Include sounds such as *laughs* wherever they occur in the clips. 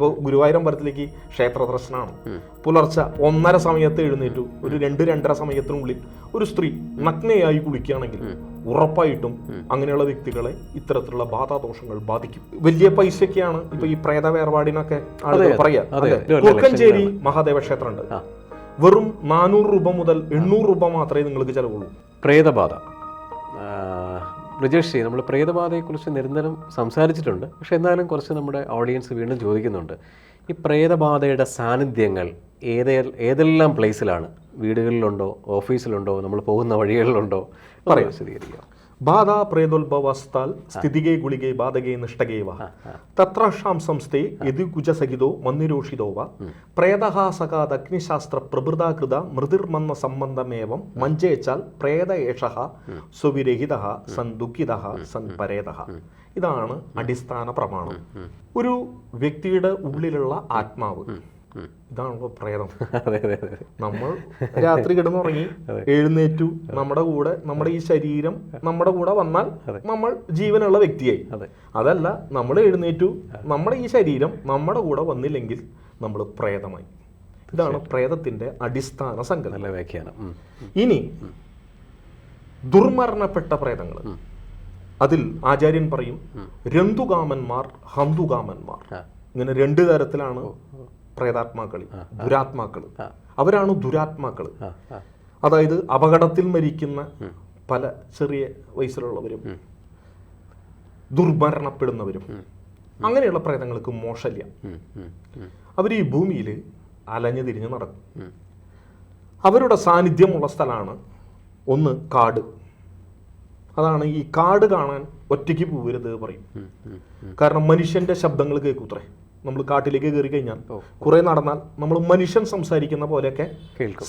ഇപ്പോൾ ഗുരുവായൂർ അമ്പലത്തിലേക്ക് ക്ഷേത്ര ദർശനമാണ്. പുലർച്ചെ ഒന്നര സമയത്ത് എഴുന്നേറ്റു. ഒരു രണ്ട് രണ്ടര സമയത്തിനുള്ളിൽ ഒരു സ്ത്രീ നഗ്നയായി കുളിക്കുകയാണെങ്കിൽ ഉറപ്പായിട്ടും അങ്ങനെയുള്ള വ്യക്തികളെ ഇത്തരത്തിലുള്ള ബാധാദോഷങ്ങൾ ബാധിക്കും. വലിയ പൈസയ്ക്കാണ് ഇപ്പൊ ഈ പ്രേത വേർപാടിനൊക്കെ ആളുകൾ പറയാ. കുറുക്കഞ്ചേരി മഹാദേവ ക്ഷേത്രമുണ്ട് വെറും നാനൂറ് രൂപ മുതൽ എണ്ണൂറ് രൂപ മാത്രമേ നിങ്ങൾക്ക് ചെലവുള്ളൂ. പ്രേതബാധ. ബ്രിജേഷ് നമ്മൾ പ്രേതബാധയെക്കുറിച്ച് നിരന്തരം സംസാരിച്ചിട്ടുണ്ട്. പക്ഷെ എന്നാലും കുറച്ച് നമ്മുടെ ഓഡിയൻസ് വീണ്ടും ചോദിക്കുന്നുണ്ട്. ഈ പ്രേതബാധയുടെ സാന്നിധ്യങ്ങൾ ഏതേ ഏതെല്ലാം പ്ലേസിലാണ് വീടുകളിലുണ്ടോ? ഓഫീസിലുണ്ടോ നമ്മൾ പോകുന്ന വഴികളിലുണ്ടോ? പറയാം വിശദീകരിക്കാം. ബാധ പ്രേതോത്ഭവസ്ഥാൽ സ്ഥിതികേ ഗുളികേ ബാധകേ നിഷ്ടകേവ തത്രാം തത്രാഷാം സംസ്ഥേ യതികുജസഹിതോ കുജസഹിതോ വ. പ്രേതഃ സകാത് അഗ്നിശാസ്ത്ര പ്രഭൃതാകൃത മൃതിർമന്ന സംബന്ധമേവം മഞ്ചേച്ചാൽ പ്രേത ഏഷ സ്വവിരഹിത സൻ ദുഃഖിത സൻ പരേത ഇതാണ് അടിസ്ഥാന പ്രമാണം. ഒരു വ്യക്തിയുടെ ഉള്ളിലുള്ള ആത്മാവ്. ഇതാണല്ലോ പ്രേതം. *laughs* നമ്മൾ രാത്രി കിടന്നുറങ്ങി എഴുന്നേറ്റു നമ്മുടെ കൂടെ നമ്മുടെ ഈ ശരീരം നമ്മുടെ കൂടെ വന്നാൽ നമ്മൾ ജീവനുള്ള വ്യക്തിയായി. അതല്ല നമ്മൾ എഴുന്നേറ്റു നമ്മുടെ ഈ ശരീരം നമ്മുടെ കൂടെ വന്നില്ലെങ്കിൽ നമ്മൾ പ്രേതമായി. ഇതാണ് പ്രേതത്തിന്റെ അടിസ്ഥാന സംഘടന വ്യാഖ്യാനം. ഇനി ദുർമരണപ്പെട്ട പ്രേതങ്ങൾ. അതിൽ ആചാര്യൻ പറയും രന്തുകാമന്മാർ ഹന്തുകാമന്മാർ. ഇങ്ങനെ രണ്ട് തരത്തിലാണ് പ്രേതാത്മാക്കൾ ദുരാത്മാക്കൾ. അവരാണ് ദുരാത്മാക്കൾ. അതായത് അപകടത്തിൽ മരിക്കുന്ന പല ചെറിയ വയസ്സിലുള്ളവരും ദുർമരണപ്പെടുന്നവരും. അങ്ങനെയുള്ള പ്രേതങ്ങൾക്ക് മോശമില്ല. അവർ ഈ ഭൂമിയിൽ അലഞ്ഞു തിരിഞ്ഞ് നടക്കും. അവരുടെ സാന്നിധ്യമുള്ള സ്ഥലമാണ് ഒന്ന് കാട്. അതാണ് ഈ കാട് കാണാൻ ഒറ്റയ്ക്ക് പോകരുത് പറയും. കാരണം മനുഷ്യന്റെ ശബ്ദങ്ങൾ കേൾക്കൂത്രേ. നമ്മൾ കാട്ടിലേക്ക് കയറി കഴിഞ്ഞാൽ. കുറെ നടന്നാൽ നമ്മൾ മനുഷ്യൻ സംസാരിക്കുന്ന പോലെയൊക്കെ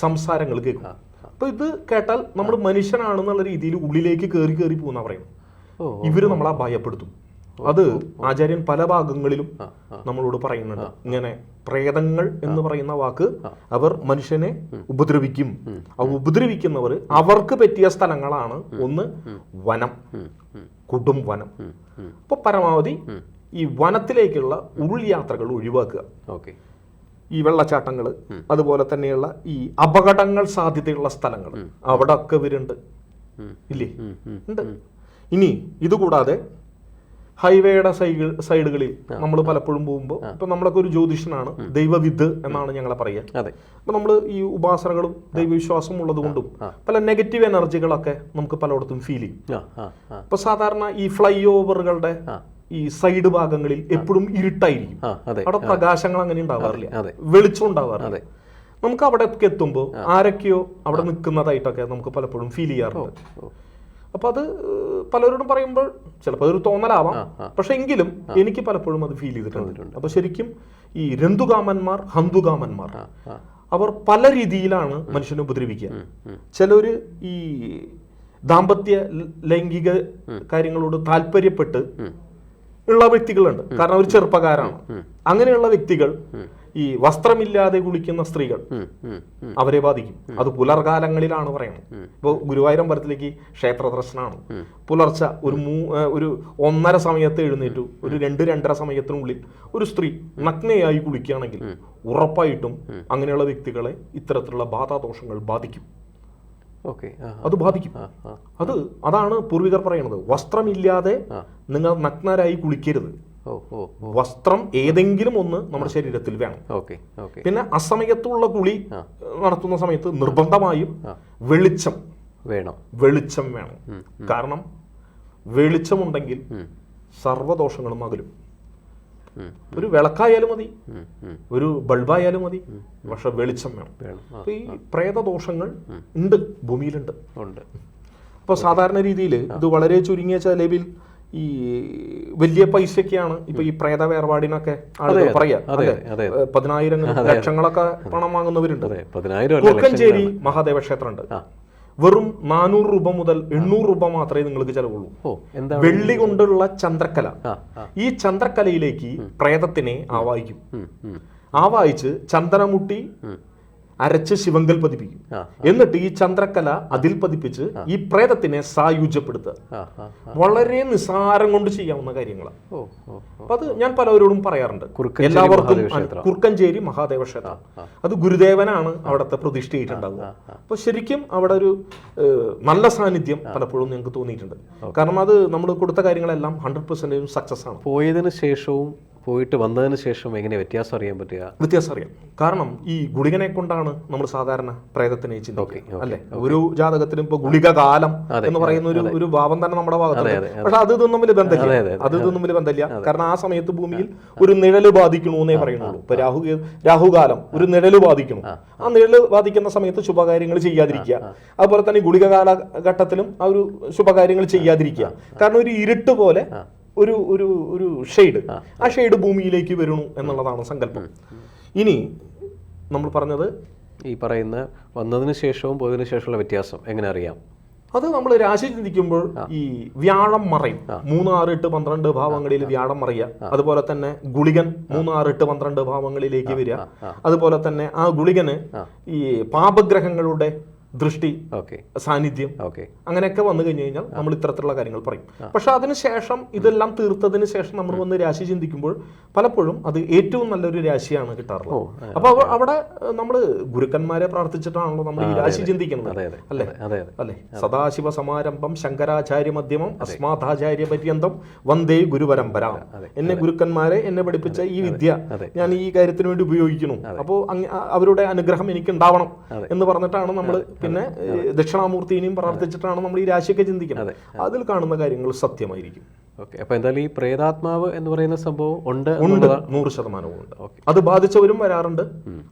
സംസാരങ്ങൾ കേൾക്കും. അപ്പൊ ഇത് കേട്ടാൽ നമ്മൾ മനുഷ്യനാണെന്നുള്ള രീതിയിൽ ഉള്ളിലേക്ക് കയറി കയറി പോകുന്ന പറയും ഇവർ നമ്മളെ ഭയപ്പെടുത്തും അത് ആചാര്യൻ പല ഭാഗങ്ങളിലും. നമ്മളോട് പറയുന്നുണ്ട്. ഇങ്ങനെ പ്രേതങ്ങൾ എന്ന് പറയുന്ന വാക്ക് അവർ മനുഷ്യനെ ഉപദ്രവിക്കും. ആ ഉപദ്രവിക്കുന്നവർ അവർക്ക് പറ്റിയ സ്ഥലങ്ങളാണ് ഒന്ന് വനം. കൊടും വനം. അപ്പൊ പരമാവധി ഈ വനത്തിലേക്കുള്ള ഉൾയാത്രകൾ ഒഴിവാക്കുക. ഓക്കെ. ഈ വെള്ളച്ചാട്ടങ്ങൾ അതുപോലെ തന്നെയുള്ള ഈ അപകടങ്ങൾ സാധ്യതയുള്ള സ്ഥലങ്ങൾ അവിടെ ഒക്കെ വരുന്നുണ്ട് ഇല്ലേ. ഉണ്ട്. ഇനി ഇതുകൂടാതെ ഹൈവേയുടെ സൈഡ് സൈഡുകളിൽ നമ്മൾ പലപ്പോഴും പോകുമ്പോൾ ഇപ്പൊ നമ്മളൊക്കെ ഒരു ജ്യോതിഷനാണ്. ദൈവവിദ് എന്നാണ് ഞങ്ങളെ പറയുക. അപ്പൊ നമ്മൾ ഈ ഉപാസനകളും ദൈവവിശ്വാസവും ഉള്ളത് കൊണ്ടും പല നെഗറ്റീവ് എനർജികളൊക്കെ നമുക്ക് പലയിടത്തും ഫീൽ ചെയ്യും. ഇപ്പൊ സാധാരണ ഈ ഫ്ലൈ ഓവറുകളുടെ. ഈ സൈഡ് ഭാഗങ്ങളിൽ എപ്പോഴും ഇരുട്ടായിരിക്കും. അവിടെ പ്രകാശങ്ങൾ അങ്ങനെ ഉണ്ടാവാറില്ല. വെളിച്ചം ഉണ്ടാവാറില്ല. നമുക്ക് അവിടെ എത്തുമ്പോൾ ആരൊക്കെയോ അവിടെ നിൽക്കുന്നതായിട്ടൊക്കെ നമുക്ക് പലപ്പോഴും ഫീൽ ചെയ്യാറുണ്ട്. അപ്പൊ അത് പലരോടും പറയുമ്പോൾ ചിലപ്പോൾ അതൊരു തോന്നലാവാം. പക്ഷെ എങ്കിലും എനിക്ക് പലപ്പോഴും അത് ഫീൽ ചെയ്തിട്ടുണ്ട്. അപ്പൊ ശരിക്കും ഈ രന്തുകാമന്മാർ ഹന്തുകാമന്മാർ അവർ പല രീതിയിലാണ് മനുഷ്യനെ ഉപദ്രവിക്കുക. ചിലര് ഈ ദാമ്പത്യ ലൈംഗിക കാര്യങ്ങളോട് താല്പര്യപ്പെട്ട് ഉള്ള വ്യക്തികളുണ്ട്. കാരണം അവർ ചെറുപ്പക്കാരാണ്. അങ്ങനെയുള്ള വ്യക്തികൾ ഈ വസ്ത്രമില്ലാതെ കുളിക്കുന്ന സ്ത്രീകൾ. അവരെ ബാധിക്കും. അത് പുലർകാലങ്ങളിലാണ് പറയുന്നത്. ഇപ്പോൾ ഗുരുവായൂരം പരത്തിലേക്ക് ക്ഷേത്ര ദർശനമാണ്. പുലർച്ച ഒരു മൂ ഒരു ഒന്നര സമയത്ത് എഴുന്നേറ്റു. ഒരു രണ്ട് രണ്ടര സമയത്തിനുള്ളിൽ ഒരു സ്ത്രീ നഗ്നയായി കുളിക്കുകയാണെങ്കിൽ ഉറപ്പായിട്ടും അങ്ങനെയുള്ള വ്യക്തികളെ ഇത്തരത്തിലുള്ള ബാധാദോഷങ്ങൾ ബാധിക്കും. അത് ബാധിക്കും. അത് അതാണ് പൂർവികർ പറയുന്നത് വസ്ത്രമില്ലാതെ നിങ്ങൾ നഗ്നരായി കുളിക്കരുത്. വസ്ത്രം ഏതെങ്കിലും ഒന്ന് നമ്മുടെ ശരീരത്തിൽ വേണം. പിന്നെ അസമയത്തുള്ള കുളി നടത്തുന്ന സമയത്ത് നിർബന്ധമായും വെളിച്ചം. വേണം. വെളിച്ചം വേണം. കാരണം വെളിച്ചമുണ്ടെങ്കിൽ സർവദോഷങ്ങളും അകലും. ഒരു വിളക്കായാലും മതി. ഒരു ബൾബായാലും മതി. പക്ഷെ വെളിച്ചം വേണം. അപ്പോൾ അപ്പൊ ഈ പ്രേതദോഷങ്ങൾ ഉണ്ട് ഭൂമിയിലുണ്ട്. ഉണ്ട്. അപ്പോൾ സാധാരണ രീതിയിൽ ഇത് വളരെ ചുരുങ്ങിയ ചെലവിൽ ഈ വലിയ പൈസയൊക്കെയാണ് ഇപ്പൊ ഈ പ്രേത വേർപാടിനൊക്കെ ആളുകൾ പറയാ. പതിനായിരം ലക്ഷങ്ങളൊക്കെ പണം വാങ്ങുന്നവരുണ്ട്. കുറുക്കഞ്ചേരി മഹാദേവ ക്ഷേത്രമുണ്ട്. വെറും നാനൂറ് രൂപ മുതൽ എണ്ണൂറ് രൂപ മാത്രമേ നിങ്ങൾക്ക് ചെലവുള്ളൂ. വെള്ളി കൊണ്ടുള്ള ചന്ദ്രക്കല. ഈ ചന്ദ്രക്കലയിലേക്ക് പ്രേതത്തിനെ ആവാഹിക്കും. ആവാഹിച്ച് ചന്ദനമുട്ടി അരച്ച് ശിവങ്കൽ പതിപ്പിക്കും. എന്നിട്ട് ഈ ചന്ദ്രക്കല അതിൽ പതിപ്പിച്ച് ഈ പ്രേതത്തിനെ സായുജ്യപ്പെടുത്തുക. വളരെ നിസാരം കൊണ്ട് ചെയ്യാവുന്ന കാര്യങ്ങളാണ്. അപ്പൊ അത് ഞാൻ പലവരോടും പറയാറുണ്ട്. എല്ലാവർക്കും കുർക്കഞ്ചേരി മഹാദേവ ക്ഷേത്രം. അത് ഗുരുദേവനാണ് അവിടുത്തെ പ്രതിഷ്ഠയിട്ടുണ്ടാവുക അപ്പൊ ശരിക്കും അവിടെ ഒരു നല്ല സാന്നിധ്യം പലപ്പോഴും ഞങ്ങൾക്ക് തോന്നിയിട്ടുണ്ട്. കാരണം അത് നമ്മൾ കൊടുത്ത കാര്യങ്ങളെല്ലാം ഹൺഡ്രഡ് പെർസെന്റേജും സക്സസ് ആണ്. പോയതിനു ശേഷവും പോയിട്ട് വന്നതിന് ശേഷം എങ്ങനെ വ്യത്യാസം അറിയാൻ പറ്റുക? വ്യത്യാസം അറിയാം. കാരണം ഈ ഗുളികനെ കൊണ്ടാണ് നമ്മൾ സാധാരണ പ്രേതത്തിനെ ചിന്തിക്കുക അല്ലെ? ഒരു ജാതകത്തിലും ഇപ്പൊ ഗുളിക കാലം എന്ന് പറയുന്ന ഒരു ഒരു ഭാവം തന്നെ നമ്മുടെ ഭാഗത്തുണ്ട്. പക്ഷെ അത് ഇതൊന്നും തമ്മിൽ ബന്ധമില്ല. അത് ഇതൊന്നും തമ്മിൽ ബന്ധമില്ല. കാരണം ആ സമയത്ത് ഭൂമിയിൽ ഒരു നിഴൽ ബാധിക്കണു എന്നേ പറയുന്നുള്ളൂ. ഇപ്പൊ രാഹു രാഹുകാലം ഒരു നിഴൽ ബാധിക്കണം. ആ. നിഴൽ ബാധിക്കുന്ന സമയത്ത് ശുഭകാര്യങ്ങൾ ചെയ്യാതിരിക്കുക. അതുപോലെ തന്നെ ഗുളിക കാലഘട്ടത്തിലും ആ ഒരു ശുഭകാര്യങ്ങൾ ചെയ്യാതിരിക്കുക. കാരണം ഒരു ഇരുട്ട് പോലെ ഒരു ഒരു ഒരു ഷെയ്ഡ് ആ. ഷെയ്ഡ് ഭൂമിയിലേക്ക് വരുന്നു എന്നുള്ളതാണ് സങ്കല്പം. ഇനി നമ്മൾ പറഞ്ഞത് ഈ പറയുന്ന വന്നതിന് ശേഷവും പോയതിനു ശേഷമുള്ള വ്യത്യാസം എങ്ങനെ അറിയാം? അത് നമ്മൾ രാശി ചിന്തിക്കുമ്പോൾ ഈ വ്യാഴം മറയും. മൂന്ന് ആറ് എട്ട് പന്ത്രണ്ട് ഭാവങ്ങളിൽ വ്യാഴം മറിയുക. അതുപോലെ തന്നെ ഗുളികൻ മൂന്ന് ആറ് എട്ട് പന്ത്രണ്ട് ഭാവങ്ങളിലേക്ക് വരിക. അതുപോലെ തന്നെ ആ ഗുളികന് ഈ പാപഗ്രഹങ്ങളുടെ ദൃഷ്ടി ഓക്കെ. സാന്നിധ്യം ഓക്കെ. അങ്ങനെയൊക്കെ വന്നു കഴിഞ്ഞു കഴിഞ്ഞാൽ നമ്മൾ ഇത്തരത്തിലുള്ള കാര്യങ്ങൾ പറയും. പക്ഷെ അതിനുശേഷം ഇതെല്ലാം തീർത്തതിന് ശേഷം നമ്മൾ വന്ന് രാശി ചിന്തിക്കുമ്പോൾ പലപ്പോഴും അത് ഏറ്റവും നല്ലൊരു രാശിയാണ് കിട്ടാറുള്ളത്. അപ്പൊ അവിടെ നമ്മൾ ഗുരുക്കന്മാരെ പ്രാർത്ഥിച്ചിട്ടാണല്ലോ നമ്മൾ ഈ രാശി ചിന്തിക്കുന്നത്. അല്ലേ? അല്ലെ? സദാശിവ സമാരംഭം ശങ്കരാചാര്യ മധ്യമം അസ്മാതാചാര്യ പര്യന്തം വന്ദേ ഗുരുപരമ്പര. എന്നെ ഗുരുക്കന്മാരെ എന്നെ പഠിപ്പിച്ച ഈ വിദ്യ ഞാൻ ഈ കാര്യത്തിന് വേണ്ടി ഉപയോഗിക്കുന്നു. അപ്പോൾ അവരുടെ അനുഗ്രഹം എനിക്ക് ഉണ്ടാവണം എന്ന് പറഞ്ഞിട്ടാണ് നമ്മൾ പിന്നെ ദക്ഷിണാമൂർത്തി ദക്ഷിണാമൂർത്തിനെയും പ്രാർത്ഥിച്ചിട്ടാണ് നമ്മൾ ഈ രാശിയൊക്കെ ചിന്തിക്കുന്നത്. അതിൽ കാണുന്ന കാര്യങ്ങൾ സത്യമായിരിക്കും. ഓക്കെ അപ്പൊ എന്തായാലും ഈ പ്രേതാത്മാവ് എന്ന് പറയുന്ന സംഭവം ഉണ്ട് ഉണ്ട് നൂറ് ശതമാനവും ഉണ്ട്. അത് ബാധിച്ചവരും വരാറുണ്ട്.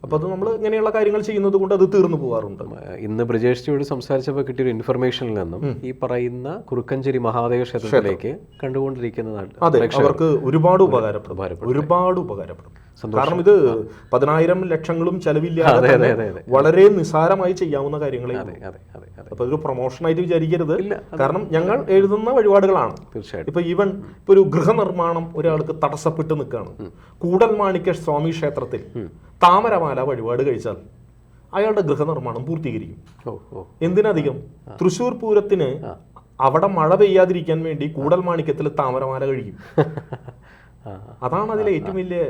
അപ്പൊ അത് നമ്മൾ ഇങ്ങനെയുള്ള കാര്യങ്ങൾ ചെയ്യുന്നത് കൊണ്ട് അത് തീർന്നു പോകാറുണ്ട് ഇന്ന് ബ്രിജേഷിയോട് സംസാരിച്ചപ്പോൾ കിട്ടിയൊരു ഇൻഫർമേഷനിൽ നിന്നും ഈ പറയുന്ന കുറുക്കഞ്ചേരി മഹാദേവ ക്ഷേത്രത്തിലേക്ക് കണ്ടുകൊണ്ടിരിക്കുന്നതാണ് അതെ അവർക്ക് ഒരുപാട് ഉപകാരപ്പെടും. ഒരുപാട് ഉപകാരപ്പെടും. കാരണം ഇത് പതിനായിരം ലക്ഷങ്ങളും ചെലവില്ലാതെ. വളരെ നിസ്സാരമായി ചെയ്യാവുന്ന കാര്യങ്ങളെ അപ്പൊ ഒരു പ്രൊമോഷനായിട്ട് വിചാരിക്കരുത്. കാരണം ഞങ്ങൾ എഴുതുന്ന വഴിപാടുകളാണ്. തീർച്ചയായിട്ടും. ഇപ്പൊ ഈവൻ ഇപ്പൊ ഒരു ഗൃഹനിർമ്മാണം ഒരാൾക്ക് തടസ്സപ്പെട്ട് നിൽക്കുകയാണ്. കൂടൽ കൂടൽമാണിക്യ സ്വാമി ക്ഷേത്രത്തിൽ താമരമാല വഴിപാട് കഴിച്ചാൽ അയാളുടെ ഗൃഹനിർമ്മാണം പൂർത്തീകരിക്കും. എന്തിനധികം? തൃശൂർ പൂരത്തിന് അവിടെ മഴ പെയ്യാതിരിക്കാൻ വേണ്ടി കൂടൽ മാണിക്യത്തിൽ താമരമാല കഴിക്കും. *laughs* അതാണ് അതിലെ ഏറ്റവും വലിയ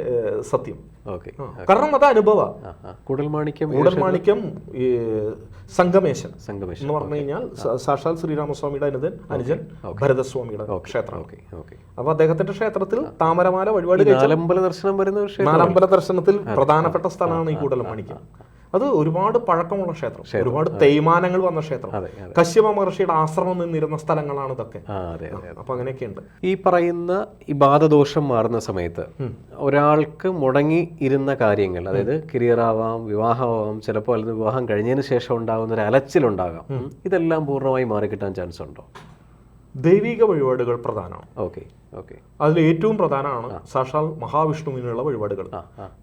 സത്യം. കാരണം അത് അനുഭവ. കൂടൽമാണിക്യം കൂടൽമാണിക്യം ഈ സംഗമേശൻ സംഗമേശൻ. എന്ന് പറഞ്ഞു കഴിഞ്ഞാൽ സാക്ഷാൽ ശ്രീരാമസ്വാമിയുടെ അനുജൻ അനുജൻ ഭരതസ്വാമിയുടെ ക്ഷേത്രം. അപ്പൊ അദ്ദേഹത്തിന്റെ ക്ഷേത്രത്തിൽ താമരമാല വഴിപാട് നാലമ്പല ദർശനം വരുന്ന നാലമ്പല ദർശനത്തിൽ പ്രധാനപ്പെട്ട സ്ഥലമാണ് ഈ കൂടൽമാണിക്യം അത് ഒരുപാട് പഴക്കമുള്ള ക്ഷേത്രം. ഒരുപാട് തേയ്മാനങ്ങൾ വന്ന ക്ഷേത്രം. കശ്യപ മഹർഷിയുടെ ആശ്രമം നിന്നിരുന്ന സ്ഥലങ്ങളാണ് ഇതൊക്കെ. അപ്പൊ അങ്ങനെയൊക്കെയുണ്ട്. ഈ പറയുന്ന ഈ ബാധദോഷം മാറുന്ന സമയത്ത് ഒരാൾക്ക് മുടങ്ങി ഇരുന്ന കാര്യങ്ങൾ അതായത് കരിയറാവാം വിവാഹമാവാം ചിലപ്പോൾ അല്ലെങ്കിൽ വിവാഹം കഴിഞ്ഞതിന് ശേഷം ഉണ്ടാകുന്ന ഒരു അലച്ചിലുണ്ടാകാം. ഇതെല്ലാം പൂർണമായി മാറിക്കിട്ടാൻ ചാൻസ് ഉണ്ടോ ദൈവിക വഴിപാടുകൾ പ്രധാനമാണ്. Okay okay. അതിൽ ഏറ്റവും പ്രധാനമാണ് സാക്ഷാൽ മഹാവിഷ്ണുവിനുള്ള വഴിപാടുകൾ.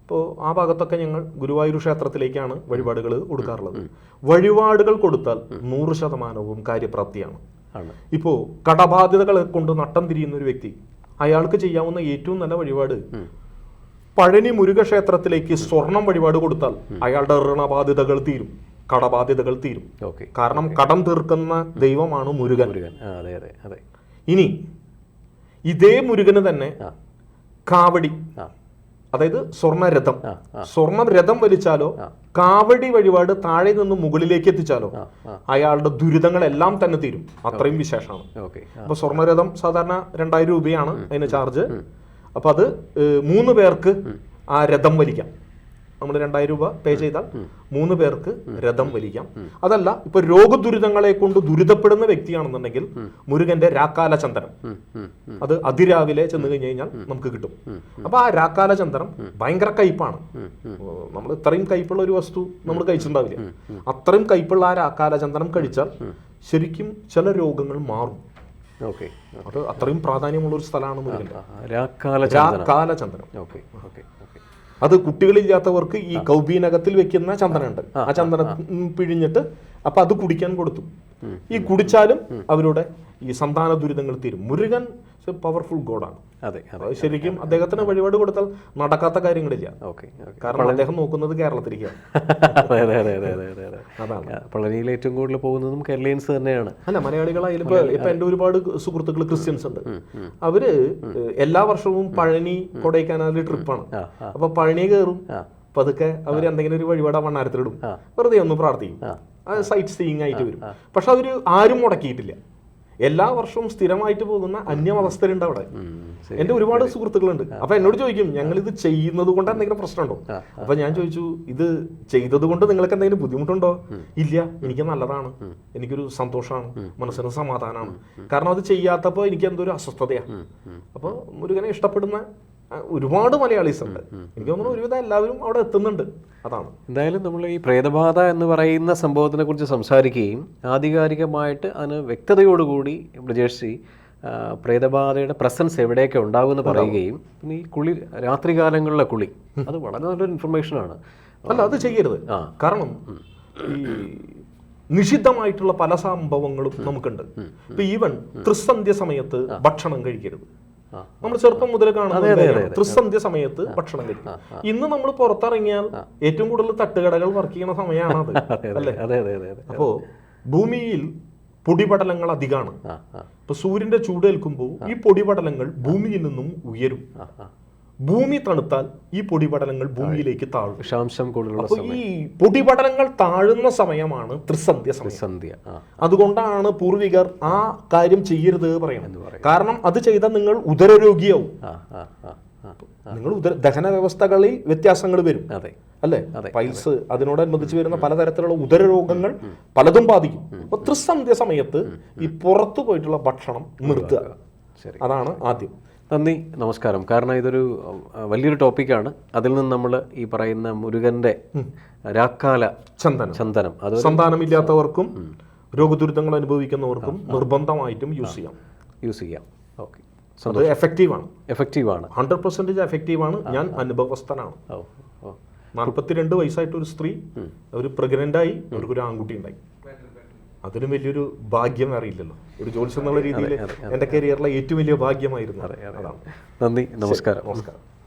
അപ്പോൾ ആ ഭാഗത്തൊക്കെ ഞങ്ങൾ ഗുരുവായൂർ ക്ഷേത്രത്തിലേക്കാണ് വഴിപാടുകൾ കൊടുക്കാറുള്ളത്. വഴിപാടുകൾ കൊടുത്താൽ നൂറ് ശതമാനവും കാര്യപ്രാപ്തിയാണ്. ഇപ്പോൾ കടബാധ്യതകൾ കൊണ്ട് നട്ടം തിരിയുന്ന ഒരു വ്യക്തി അയാൾക്ക് ചെയ്യാവുന്ന ഏറ്റവും നല്ല വഴിപാട് പഴനി മുരുക ക്ഷേത്രത്തിലേക്ക് സ്വർണം വഴിപാട് കൊടുത്താൽ അയാളുടെ ഋണബാധ്യതകൾ തീരും. കടബാധ്യതകൾ തീരും. ഓക്കെ. കാരണം കടം തീർക്കുന്ന ദൈവമാണ് മുരുകൻ. മുരുകൻ. അതെ അതെ അതെ. ഇനി ഇതേ മുരുകന് തന്നെ കാവടി. അതായത് സ്വർണരഥം സ്വർണം രഥം വലിച്ചാലോ കാവടി വഴിപാട് താഴെ നിന്ന് മുകളിലേക്ക് എത്തിച്ചാലോ അയാളുടെ ദുരിതങ്ങളെല്ലാം തന്നെ തീരും. അത്രയും വിശേഷമാണ്. അപ്പൊ സ്വർണരഥം സാധാരണ രണ്ടായിരം രൂപയാണ് അതിന് ചാർജ്. അപ്പൊ അത് മൂന്ന് പേർക്ക് ആ രഥം വലിക്കാം. നമ്മൾ രണ്ടായിരം രൂപ പേ ചെയ്താൽ മൂന്ന് പേർക്ക് രഥം വലിക്കാം. അതല്ല ഇപ്പൊ രോഗദുരിതങ്ങളെ കൊണ്ട് ദുരിതപ്പെടുന്ന വ്യക്തിയാണെന്നുണ്ടെങ്കിൽ മുരുകന്റെ രാക്കാല ചന്ദനം ഉം, അത് അതിരാവിലെ ചെന്ന് കഴിഞ്ഞ് കഴിഞ്ഞാൽ നമുക്ക് കിട്ടും. അപ്പൊ ആ രാക്കാല ചന്ദനം ഭയങ്കര കയ്പാണ്. നമ്മൾ ഇത്രയും കയ്പുള്ള ഒരു വസ്തു നമ്മൾ കഴിച്ചിട്ടുണ്ടാവില്ല. അത്രയും കയ്പുള്ള ആ രാക്കാല ചന്ദനം കഴിച്ചാൽ ശരിക്കും ചില രോഗങ്ങൾ മാറും. ഓക്കെ. അത് അത്രയും പ്രാധാന്യമുള്ള ഒരു സ്ഥലമാണ് രാക്കാല രാക്കാല ചന്ദനം ഓക്കെ ഓക്കെ. അത് കുട്ടികളില്ലാത്തവർക്ക് ഈ കൗബീനകത്തിൽ വെക്കുന്ന ചന്ദനമുണ്ട്. ആ ചന്ദനം പിഴിഞ്ഞിട്ട് അപ്പൊ അത് കുടിക്കാൻ കൊടുത്തു. ഈ കുടിച്ചാലും അവരുടെ ഈ സന്താന ദുരിതങ്ങൾ തീരും. മുരുകൻ പവർഫുൾ ഗോഡാണ് അതെ ശരിക്കും അദ്ദേഹത്തിന് വഴിപാട് കൊടുത്താൽ നടക്കാത്ത കാര്യങ്ങളില്ല. കാരണം അദ്ദേഹം നോക്കുന്നത് കേരളത്തിലേക്കാണ് *laughs* അതെ അതെ അതെ അതെ അതെ അതെ അതെ. അതാണ്. പളനിയിൽ ഏറ്റവും കൂടുതൽ പോകുന്നതും കേരളീയൻസ് തന്നെയാണ്. അല്ല മലയാളികളായാലും ഇപ്പൊ ഇപ്പൊ എന്റെ ഒരുപാട് സുഹൃത്തുക്കൾ ക്രിസ്ത്യൻസ് ഉണ്ട്. അവർ എല്ലാ വർഷവും പഴനി കൊടൈക്കനാലിൽ ട്രിപ്പാണ്. അപ്പൊ പഴനി കയറും. പതുക്കെ അവർ എന്തെങ്കിലും ഒരു വഴിപാട് മണ്ണാരത്തിലിടും. വെറുതെ ഒന്ന് പ്രാർത്ഥിക്കും. സൈറ്റ് സീയിങ് ആയിട്ട് വരും. പക്ഷെ അതൊരു ആരും മുടക്കിയിട്ടില്ല. എല്ലാ വർഷവും സ്ഥിരമായിട്ട് പോകുന്ന അന്യമതസ്ഥരുണ്ട് അവിടെ. എന്റെ ഒരുപാട് സുഹൃത്തുക്കളുണ്ട്. അപ്പൊ എന്നോട് ചോദിക്കും ഞങ്ങൾ ഇത് ചെയ്യുന്നത് കൊണ്ട് എന്തെങ്കിലും പ്രശ്നമുണ്ടോ? അപ്പൊ ഞാൻ ചോദിച്ചു ഇത് ചെയ്തത് കൊണ്ട് നിങ്ങൾക്ക് എന്തെങ്കിലും ബുദ്ധിമുട്ടുണ്ടോ ഇല്ല എനിക്ക് നല്ലതാണ്. എനിക്കൊരു സന്തോഷമാണ്. മനസ്സിന് സമാധാനമാണ്. കാരണം അത് ചെയ്യാത്തപ്പോ എനിക്ക് എന്തോ ഒരു അസ്വസ്ഥതയാണ് അപ്പൊ മുരുകനെ ഇഷ്ടപ്പെടുന്ന ഒരുപാട് മലയാളീസ് ഉണ്ട് എനിക്ക് തോന്നുന്നു ഒരുവിധം എല്ലാവരും അവിടെ എത്തുന്നുണ്ട്. അതാണ്. എന്തായാലും നമ്മൾ ഈ പ്രേതബാധ എന്ന് പറയുന്ന സംഭവത്തിനെ കുറിച്ച് സംസാരിക്കുകയും ആധികാരികമായിട്ട് അതിന് വ്യക്തതയോടുകൂടി ബ്രജേഷ് പ്രേതബാധയുടെ പ്രസൻസ് എവിടെയൊക്കെ ഉണ്ടാകുമെന്ന് പറയുകയും പിന്നെ ഈ കുളി രാത്രികാലങ്ങളിലെ കുളി അത് വളരെ നല്ലൊരു ഇൻഫർമേഷനാണ് അല്ല അത് ചെയ്യരുത്. ആ. കാരണം ഈ നിഷിദ്ധമായിട്ടുള്ള പല സംഭവങ്ങളും നമുക്കുണ്ട്. ഇപ്പൊ ഈവൻ ത്രിസന്ധ്യ സമയത്ത് ഭക്ഷണം കഴിക്കരുത്. നമ്മൾ ചെറുപ്പം മുതൽ കാണുന്നത്. ത്രിസന്ധ്യ സമയത്ത് ഭക്ഷണം കഴിക്കും. ഇന്ന് നമ്മൾ പുറത്തിറങ്ങിയാൽ ഏറ്റവും കൂടുതൽ തട്ടുകടകൾ വർക്ക് ചെയ്യുന്ന സമയമാണ് അത് *laughs* അതെ അതെ അതെ അതെ അതെ അതെ. അപ്പോ ഭൂമിയിൽ പൊടിപടലങ്ങൾ അധികമാണ്. ഇപ്പൊ സൂര്യന്റെ ചൂടേൽക്കുമ്പോൾ ഈ പൊടിപടലങ്ങൾ ഭൂമിയിൽ നിന്നും ഉയരും. ഭൂമി തണുത്താൽ ഈ പൊടിപടലങ്ങൾ ഭൂമിയിലേക്ക് താഴും. വിഷാംശം കൂടുതലുള്ള ഈ പൊടിപടലങ്ങൾ താഴുന്ന സമയമാണ് ത്രിസന്ധ്യ സമയസന്ധ്യ അതുകൊണ്ടാണ് പൂർവികർ ആ കാര്യം ചെയ്യരുത് പറയുന്നത്. കാരണം അത് ചെയ്താൽ നിങ്ങൾ ഉദരരോഗിയാവും. നിങ്ങൾ ഉദര ദഹന വ്യവസ്ഥകളിൽ വ്യത്യാസങ്ങൾ വരും. അതെ അല്ലേ. പൈൽസ് അതിനോടനുബന്ധിച്ച് വരുന്ന പലതരത്തിലുള്ള ഉദരരോഗങ്ങൾ പലതും ബാധിക്കും. അപ്പൊ ത്രിസന്ധ്യ സമയത്ത് ഈ പുറത്തു പോയിട്ടുള്ള ഭക്ഷണം നിർത്തുക. ശരി. അതാണ് ആദ്യം. നന്ദി നമസ്കാരം. കാരണം ഇതൊരു വലിയൊരു ടോപ്പിക്കാണ്. അതിൽ നിന്ന് നമ്മൾ ഈ പറയുന്ന മുരുകന്റെ രാക്കാല ചന്ദനം. ചന്ദനം. അത് സന്താനമില്ലാത്തവർക്കും രോഗദുരിതങ്ങൾ അനുഭവിക്കുന്നവർക്കും നിർബന്ധമായിട്ടും യൂസ് ചെയ്യാം. യൂസ് ചെയ്യാം. ഓക്കെ. അത് എഫക്റ്റീവ് ആണ്. എഫക്റ്റീവാണ് ഹൺഡ്രഡ് പെർസെന്റേജ് എഫക്റ്റീവ് ആണ്. ഞാൻ അനുഭവസ്ഥനാണ്. നാൽപ്പത്തിരണ്ട് വയസ്സായിട്ട് ഒരു സ്ത്രീ ഒരു പ്രഗ്നന്റായി ആയി അവർക്ക് ഒരു ആൺകുട്ടി ഉണ്ടായി. അതിനും വലിയൊരു ഭാഗ്യം അറിയില്ലല്ലോ. ഒരു ജോലിസ് എന്നുള്ള രീതിയിൽ എന്റെ കരിയറിലെ ഏറ്റവും വലിയ ഭാഗ്യമായിരുന്നു അതാണ്. നന്ദി നമസ്കാരം. നമസ്കാരം.